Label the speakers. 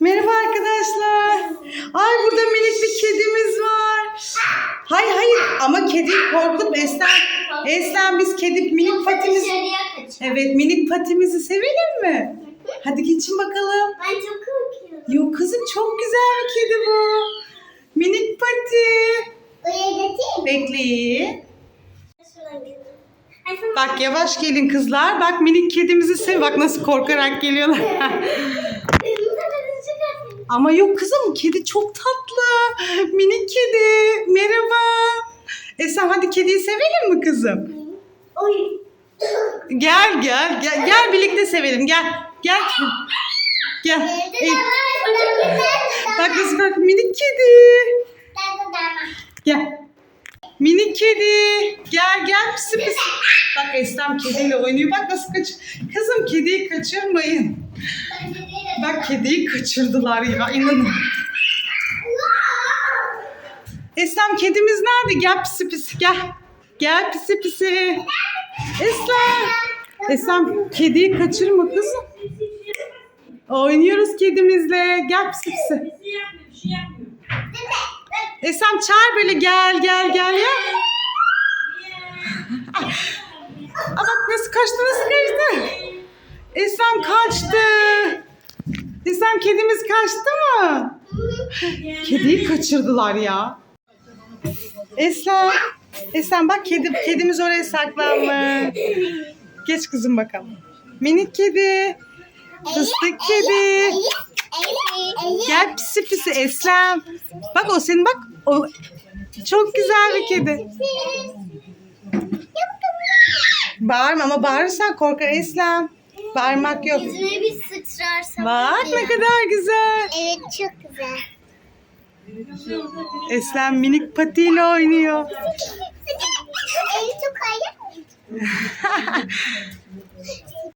Speaker 1: Merhaba arkadaşlar. Ay burada minik bir kedimiz var. Hayır hayır ama kedi korkut Eslem. Eslem biz kedi minik patimiz. Evet minik patimizi sevelim mi? Hadi geçin bakalım.
Speaker 2: Ben çok korkuyorum.
Speaker 1: Yok kızım çok güzel bir kedi bu. Minik pati. Bekleyin. Bak yavaş gelin kızlar. Bak minik kedimizi sev. Bak nasıl korkarak geliyorlar. Ama yok kızım kedi çok tatlı. Minik kedi. Merhaba. E sen hadi kediyi sevelim mi kızım?
Speaker 2: Oy.
Speaker 1: Gel gel gel gel birlikte sevelim gel. Gel. Gel. E, bak nasıl bak minik kedi. Gel. Minik kedi. Gel gel pisi pisi. Bak Eslem kediyle oynuyor. Bak nasıl kaç. Kızım kediyi kaçırmayın. Bak kediyi kaçırdılar ya inanın. Eslem kedimiz nerede? Gel pisi pisi gel. Gel pisi pisi. Eslem. Eslem kediyi kaçırma kızım. Oynuyoruz kedimizle. Gel pisi pisi. Eslem çağır böyle gel gel gel ya. Aa, bak nasıl kaçtı nasıl kaçtı. Eslem kedimiz kaçtı mı? Kediyi kaçırdılar ya. Eslem. Eslem bak kedi, kedimiz oraya saklanmış. Geç kızım bakalım. Minik kedi. Fıstık kedi. Gel pisi pisi Eslem. Bak o senin bak. O çok güzel bir kedi. Bağırma ama bağırırsan korkar Eslem. Bağırmak yok.
Speaker 2: Yüzüne bir sıçrarsa.
Speaker 1: Bak ne kadar güzel.
Speaker 2: Evet çok güzel.
Speaker 1: Eslem minik patiyle oynuyor.
Speaker 2: Eli çok ayak.